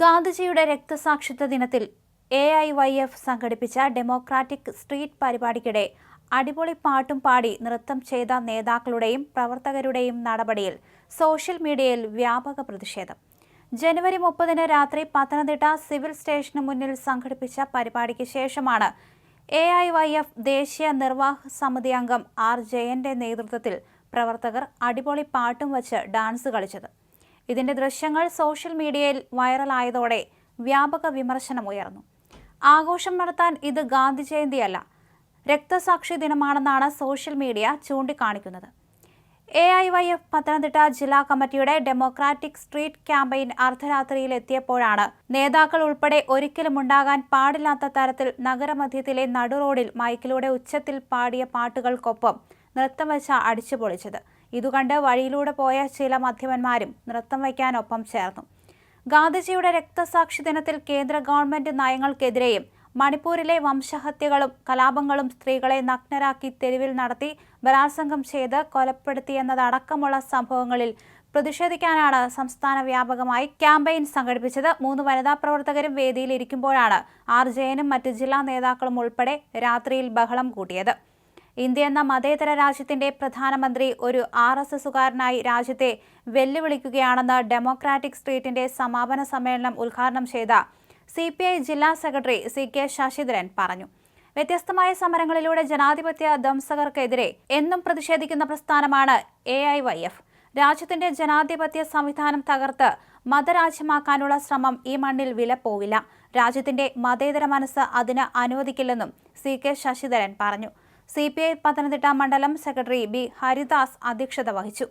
ഗാന്ധിജിയുടെ രക്തസാക്ഷിത്വ ദിനത്തിൽ എ ഐ വൈ എഫ് സംഘടിപ്പിച്ച ഡെമോക്രാറ്റിക് സ്ട്രീറ്റ് പരിപാടിക്കിടെ അടിപൊളി പാട്ടും പാടി നൃത്തം ചെയ്ത നേതാക്കളുടെയും പ്രവർത്തകരുടെയും നടപടിയിൽ സോഷ്യൽ മീഡിയയിൽ വ്യാപക പ്രതിഷേധം. ജനുവരി മുപ്പതിന് രാത്രി പത്തനംതിട്ട സിവിൽ സ്റ്റേഷന് മുന്നിൽ സംഘടിപ്പിച്ച പരിപാടിക്ക് ശേഷമാണ് എ ഐ വൈ എഫ് ദേശീയ നിർവാഹ സമിതി അംഗം ആർ ജയന്റെ നേതൃത്വത്തിൽ പ്രവർത്തകർ അടിപൊളി പാട്ടും വച്ച് ഡാൻസ് കളിച്ചത്. ഇതിന്റെ ദൃശ്യങ്ങൾ സോഷ്യൽ മീഡിയയിൽ വൈറലായതോടെ വ്യാപക വിമർശനമുയർന്നു ആഘോഷം നടത്താൻ ഇത് ഗാന്ധി ജയന്തിയല്ല രക്തസാക്ഷി ദിനമാണെന്നാണ് സോഷ്യൽ മീഡിയ ചൂണ്ടിക്കാണിക്കുന്നത്. A I Y F Pathanamthitta ജില്ലാ കമ്മിറ്റിയുടെ ഡെമോക്രാറ്റിക് സ്ട്രീറ്റ് ക്യാമ്പയിൻ അർദ്ധരാത്രിയിൽ എത്തിയപ്പോഴാണ് നേതാക്കൾ ഉൾപ്പെടെ ഒരിക്കലും ഉണ്ടാകാൻ പാടില്ലാത്ത തരത്തിൽ നഗരമധ്യത്തിലെ നടുറോഡിൽ മൈക്കിലൂടെ ഉച്ചത്തിൽ പാടിയ പാട്ടുകൾക്കൊപ്പം നൃത്തം വെച്ച അടിച്ചുപൊളിച്ചത്. ഇതുകണ്ട് വഴിയിലൂടെ പോയ ചില മധ്യമന്മാരും നൃത്തം വയ്ക്കാനൊപ്പം ചേർന്നു. ഗാന്ധിജിയുടെ രക്തസാക്ഷി ദിനത്തിൽ കേന്ദ്ര ഗവൺമെന്റ് നയങ്ങൾക്കെതിരെയും മണിപ്പൂരിലെ വംശഹത്യകളും കലാപങ്ങളും സ്ത്രീകളെ നഗ്നരാക്കി തെരുവിൽ നടത്തി ബലാത്സംഗം ചെയ്ത് കൊലപ്പെടുത്തിയെന്നതടക്കമുള്ള സംഭവങ്ങളിൽ പ്രതിഷേധിക്കാനാണ് സംസ്ഥാന വ്യാപകമായി ക്യാമ്പയിൻ സംഘടിപ്പിച്ചത്. മൂന്ന് വനിതാ പ്രവർത്തകരും വേദിയിൽ ഇരിക്കുമ്പോഴാണ് ആർ ജയനും മറ്റ് ജില്ലാ നേതാക്കളും ഉൾപ്പെടെ രാത്രിയിൽ ബഹളം കൂട്ടിയത്. ഇന്ത്യ എന്ന മതേതര രാജ്യത്തിന്റെ പ്രധാനമന്ത്രി ഒരു ആർ എസ് എസുകാരനായി രാജ്യത്തെ വെല്ലുവിളിക്കുകയാണെന്ന് ഡെമോക്രാറ്റിക് സ്ട്രീറ്റിന്റെ സമാപന സമ്മേളനം ഉദ്ഘാടനം ചെയ്ത സി പി ഐ ജില്ലാ സെക്രട്ടറി സി കെ ശശിധരൻ പറഞ്ഞു. വ്യത്യസ്തമായ സമരങ്ങളിലൂടെ ജനാധിപത്യ ധംസകർക്കെതിരെ എന്നും പ്രതിഷേധിക്കുന്ന പ്രസ്ഥാനമാണ് എ ഐ വൈ എഫ്. രാജ്യത്തിന്റെ ജനാധിപത്യ സംവിധാനം തകർത്ത് മതരാജ്യമാക്കാനുള്ള ശ്രമം ഈ മണ്ണിൽ വില പോവില്ല രാജ്യത്തിന്റെ മതേതര മനസ്സ് അതിന് അനുവദിക്കില്ലെന്നും സി കെ ശശിധരൻ പറഞ്ഞു. സി പി ഐ പത്തനംതിട്ട മണ്ഡലം സെക്രട്ടറി ബി ഹരിദാസ് അധ്യക്ഷത വഹിച്ചു